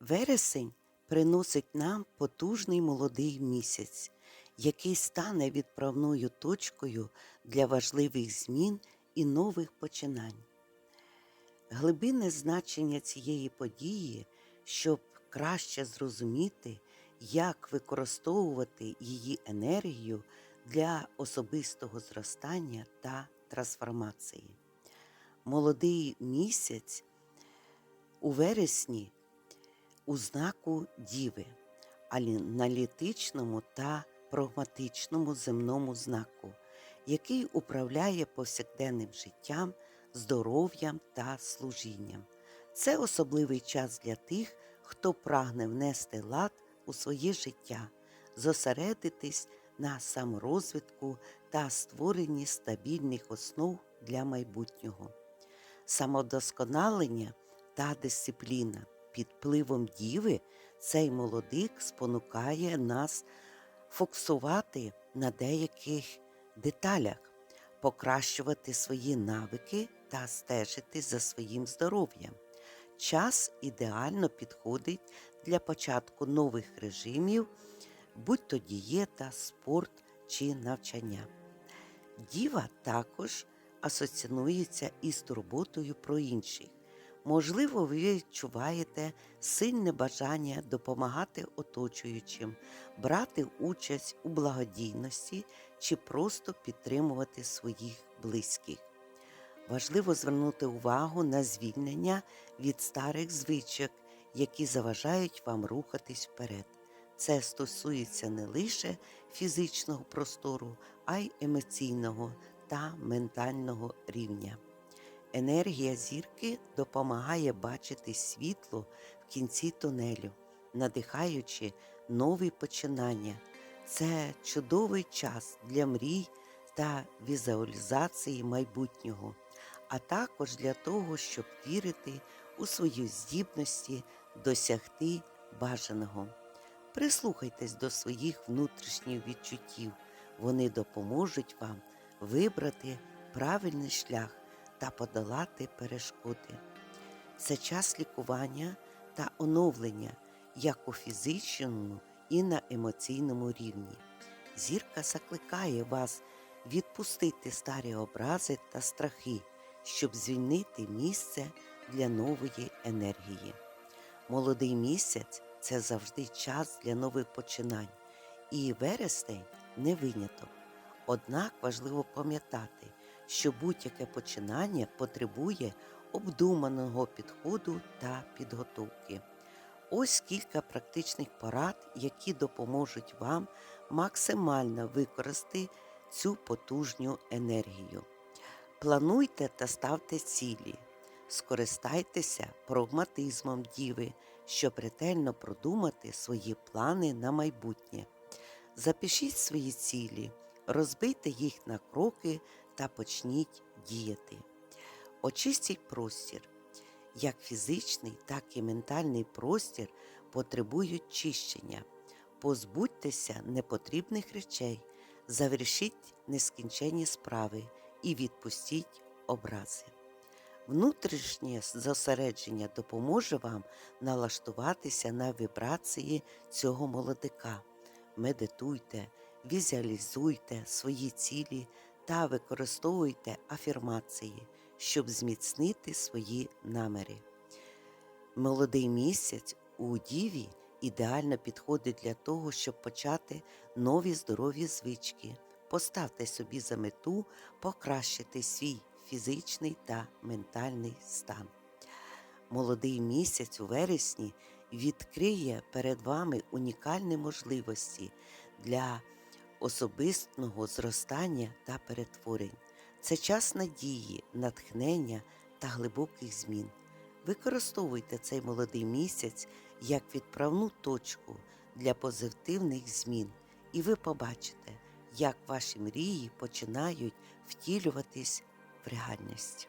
Вересень приносить нам потужний молодий місяць, який стане відправною точкою для важливих змін і нових починань. Глибинне значення цієї події, щоб краще зрозуміти, як використовувати її енергію для особистого зростання та трансформації. Молодий місяць у вересні у знаку Діви, аналітичному та прагматичному земному знаку, який управляє повсякденним життям, здоров'ям та служінням. Це особливий час для тих, хто прагне внести лад у своє життя, зосередитись на саморозвитку та створенні стабільних основ для майбутнього. Самодосконалення та дисципліна під впливом діви цей молодик спонукає нас фокусувати на деяких деталях, покращувати свої навики та стежити за своїм здоров'ям. Час ідеально підходить для початку нових режимів, будь то дієта, спорт чи навчання. Діва також асоціюється із турботою про інших. Можливо, ви відчуваєте сильне бажання допомагати оточуючим, брати участь у благодійності чи просто підтримувати своїх близьких. Важливо звернути увагу на звільнення від старих звичок, які заважають вам рухатись вперед. Це стосується не лише фізичного простору, а й емоційного та ментального рівня. Енергія зірки допомагає бачити світло в кінці тунелю, надихаючи нові починання. Це чудовий час для мрій та візуалізації майбутнього, а також для того, щоб вірити у свої здібності досягти бажаного. Прислухайтесь до своїх внутрішніх відчуттів, вони допоможуть вам вибрати правильний шлях та подолати перешкоди. Це час лікування та оновлення як у фізичному і на емоційному рівні. Зірка закликає вас відпустити старі образи та страхи, щоб звільнити місце для нової енергії. Молодий місяць це завжди час для нових починань, і вересень не виняток. Однак важливо пам'ятати, що будь-яке починання потребує обдуманого підходу та підготовки. Ось кілька практичних порад, які допоможуть вам максимально використати цю потужню енергію. Плануйте та ставте цілі, скористайтеся прагматизмом діви, щоб ретельно продумати свої плани на майбутнє. Запишіть свої цілі, розбийте їх на кроки та почніть діяти. Очистіть простір. Як фізичний, так і ментальний простір потребують чищення. Позбудьтеся непотрібних речей, завершіть нескінченні справи і відпустіть образи. Внутрішнє зосередження допоможе вам налаштуватися на вібрації цього молодика. Медитуйте, візуалізуйте свої цілі та використовуйте афірмації, щоб зміцнити свої наміри. Молодий місяць у Діві ідеально підходить для того, щоб почати нові здорові звички. Поставте собі за мету покращити свій фізичний та ментальний стан. Молодий місяць у вересні відкриє перед вами унікальні можливості для особистого зростання та перетворень. Це час надії, натхнення та глибоких змін. Використовуйте цей молодий місяць як відправну точку для позитивних змін, і ви побачите, як ваші мрії починають втілюватись в реальність.